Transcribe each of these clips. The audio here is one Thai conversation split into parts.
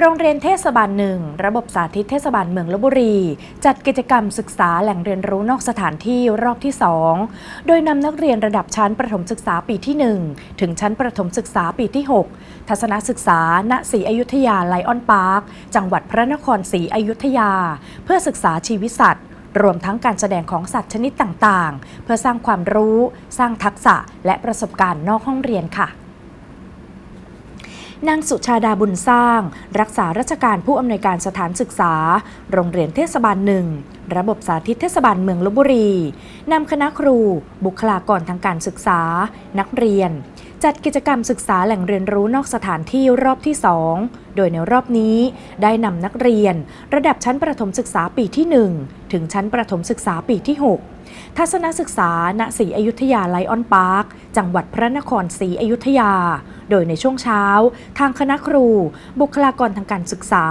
โรงเรียนเทศบาลหนึ่งระบบสาธิตเทศบาลเมืองลบบุรี จัดกิจกรรมศึกษาแหล่งเรียนรู้นอกสถานที่รอบที่ 2 โดยนำนักเรียนระดับชั้นประถมศึกษาปีที่ 1 ถึงชั้นประถมศึกษาปีที่ 6 ทัศนศึกษา ณศรีอยุธยาไลออนพาร์คจังหวัดพระนครศรีอยุธยา เพื่อศึกษาชีวิตสัตว์รวมทั้งการแสดงของสัตว์ชนิดต่างๆ เพื่อสร้างความรู้ สร้างทักษะและประสบการณ์นอกห้องเรียนค่ะ นางสุชาดาบุญสร้าง รักษาราชการผู้อำนวยการสถานศึกษา โรงเรียนเทศบาลหนึ่งระบบสาธิตเทศบาลเมืองลบบุรีนำคณะครู บุคลากรทางการศึกษา นักเรียน จัดกิจกรรมศึกษาแหล่งเรียนรู้นอกสถานที่รอบที่ 2 โดยในรอบนี้ได้นำนักเรียน ระดับชั้นประถมศึกษาปีที่ 1 ถึงชั้นประถมศึกษาปีที่ 6 ทัศนศึกษาณศรีอยุธยาไลออนพาร์ค จังหวัดพระนครศรีอยุธยา โดยในช่วงเช้า ทางคณะครู บุคลากรทางการศึกษา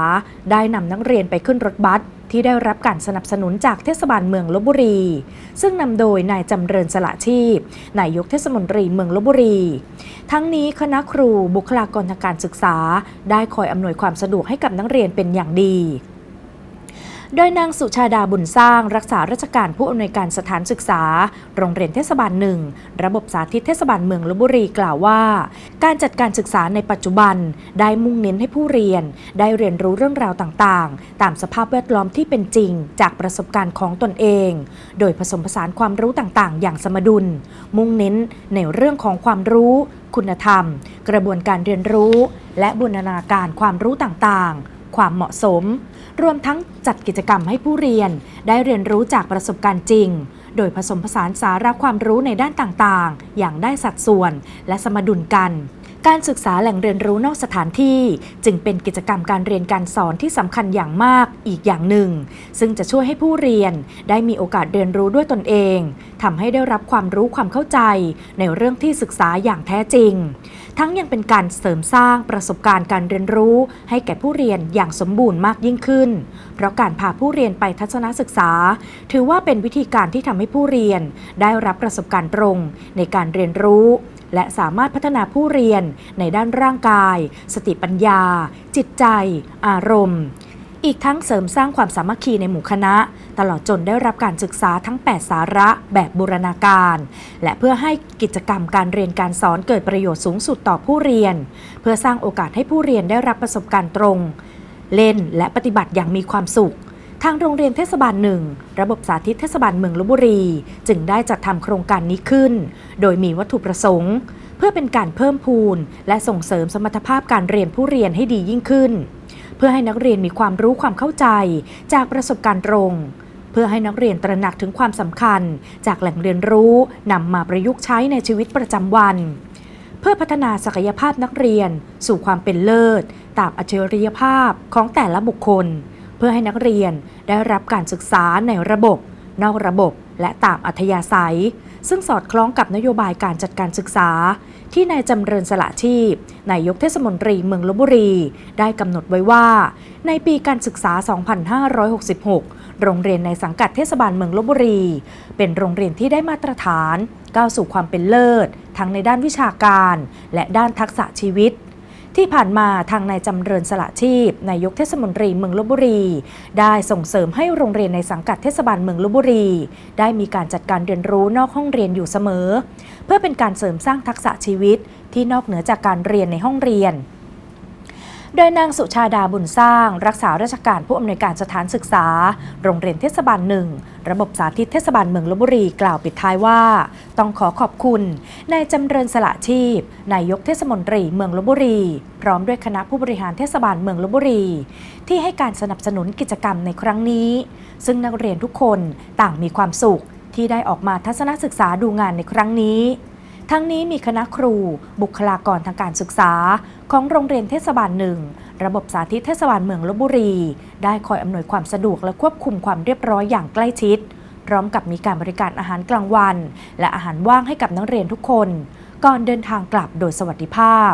ได้นำนักเรียนไปขึ้นรถบัสที่ได้รับการสนับสนุนจากเทศบาลเมืองลบบุรี ซึ่งนำโดยนายจำเริญสละชีพนายกเทศมนตรีเมืองลบบุรีทั้งนี้คณะครูบุคลากรทางการศึกษา ได้คอยอำนวยความสะดวกให้กับนักเรียนเป็นอย่างดี โดยนางสุชาดาบุญสร้างรักษาราชการผู้อำนวยการสถานศึกษา โรงเรียนเทศบาลหนึ่งระบบสาธิตเทศบาลเมืองลบบุรีกล่าวว่า การจัดการศึกษาในปัจจุบัน ได้มุ่งเน้นให้ผู้เรียน ได้เรียนรู้เรื่องราวต่างๆ ตามสภาพแวดล้อมที่เป็นจริง จากประสบการณ์ของตนเอง โดยผสมผสานความรู้ต่างๆ อย่างสมดุล มุ่งเน้นในเรื่องของความรู้ คุณธรรม กระบวนการเรียนรู้ และบูรณาการความรู้ต่างๆ ความเหมาะสม รวมทั้งจัดกิจกรรมให้ผู้เรียน ได้เรียนรู้จากประสบการณ์จริง โดยผสมผสานสาระความรู้ในด้านต่างๆ อย่างได้สัดส่วนและสมดุลกันการศึกษาแหล่งเรียนรู้นอกสถานที่ จึงเป็นกิจกรรมการเรียนการสอนที่สำคัญอย่างมากอีกอย่างหนึ่ง ซึ่งจะช่วยให้ผู้เรียนได้มีโอกาสเรียนรู้ด้วยตนเองทำให้ได้รับความรู้ความเข้าใจ ในเรื่องที่ศึกษาอย่างแท้จริง ทั้งยังเป็นการเสริมสร้างประสบการณ์การเรียนรู้ ให้แก่ผู้เรียนอย่างสมบูรณ์มากยิ่งขึ้น เพราะการพาผู้เรียนไปทัศนศึกษา ถือว่าเป็นวิธีการที่ทำให้ผู้เรียน ได้รับประสบการณ์ตรงในการเรียนรู้และสามารถพัฒนาผู้เรียนในด้านร่างกาย สติปัญญา จิตใจ อารมณ์ อีกทั้งเสริมสร้างความสามัคคีในหมู่คณะ ตลอดจนได้รับการศึกษาทั้ง 8 สาระแบบบูรณาการ และเพื่อให้กิจกรรมการเรียนการสอนเกิดประโยชน์สูงสุดต่อผู้เรียน เพื่อสร้างโอกาสให้ผู้เรียนได้รับประสบการณ์ตรง เล่นและปฏิบัติอย่างมีความสุขทางโรงเรียนเทศบาลหนึ่ง ระบบสาธิตเทศบาลเมืองลบบุรี จึงได้จัดทำโครงการนี้ขึ้น โดยมีวัตถุประสงค์ เพื่อเป็นการเพิ่มพูน และส่งเสริมสมรรถภาพการเรียนผู้เรียนให้ดียิ่งขึ้น เพื่อให้นักเรียนมีความรู้ความเข้าใจจากประสบการณ์ตรง เพื่อให้นักเรียนตระหนักถึงความสำคัญ จากแหล่งเรียนรู้นำมาประยุกต์ใช้ในชีวิตประจำวัน เพื่อพัฒนาศักยภาพนักเรียน สู่ความเป็นเลิศ ตามอัจฉริยภาพของแต่ละบุคคล เพื่อให้นักเรียนได้รับการศึกษาในระบบ นอกระบบ และตามอัธยาศัย ซึ่งสอดคล้องกับนโยบายการจัดการศึกษา ที่นายจำเริญสละชีพนายกเทศมนตรีเมืองลบบุรี ได้กำหนดไว้ว่า ในปีการศึกษา 2566 โรงเรียนในสังกัดเทศบาลเมืองลบบุรี เป็นโรงเรียนที่ได้มาตรฐาน ก้าวสู่ความเป็นเลิศ ทั้งในด้านวิชาการ และด้านทักษะชีวิต ที่ผ่านมาทางนายจำเริญสละชีพนายกเทศมนตรีเมืองลบบุรี ได้ส่งเสริมให้โรงเรียนในสังกัดเทศบาลเมืองลบบุรี ได้มีการจัดการเรียนรู้นอกห้องเรียนอยู่เสมอ เพื่อเป็นการเสริมสร้างทักษะชีวิตที่นอกเหนือจากการเรียนในห้องเรียน โดยนางสุชาดาบุญสร้าง รักษาราชการผู้อำนวยการสถานศึกษา โรงเรียนเทศบาลหนึ่งระบบสาธิตเทศบาลเมืองลบบุรีกล่าวปิดท้ายว่า ต้องขอขอบคุณนายจำเริญสละชีพนายกเทศมนตรีเมืองลบบุรี พร้อมด้วยคณะผู้บริหารเทศบาลเมืองลบบุรี ที่ให้การสนับสนุนกิจกรรมในครั้งนี้ ซึ่งนักเรียนทุกคนต่างมีความสุขที่ได้ออกมาทัศนศึกษาดูงานในครั้งนี้ ทั้งนี้มีคณะครู บุคลากรทางการศึกษา ของโรงเรียนเทศบาลหนึ่งระบบสาธิตเทศบาลเมืองลบบุรี ได้คอยอำนวยความสะดวกและควบคุมความเรียบร้อยอย่างใกล้ชิด พร้อมกับมีการบริการอาหารกลางวัน และอาหารว่างให้กับนักเรียนทุกคน ก่อนเดินทางกลับโดยสวัสดิภาพ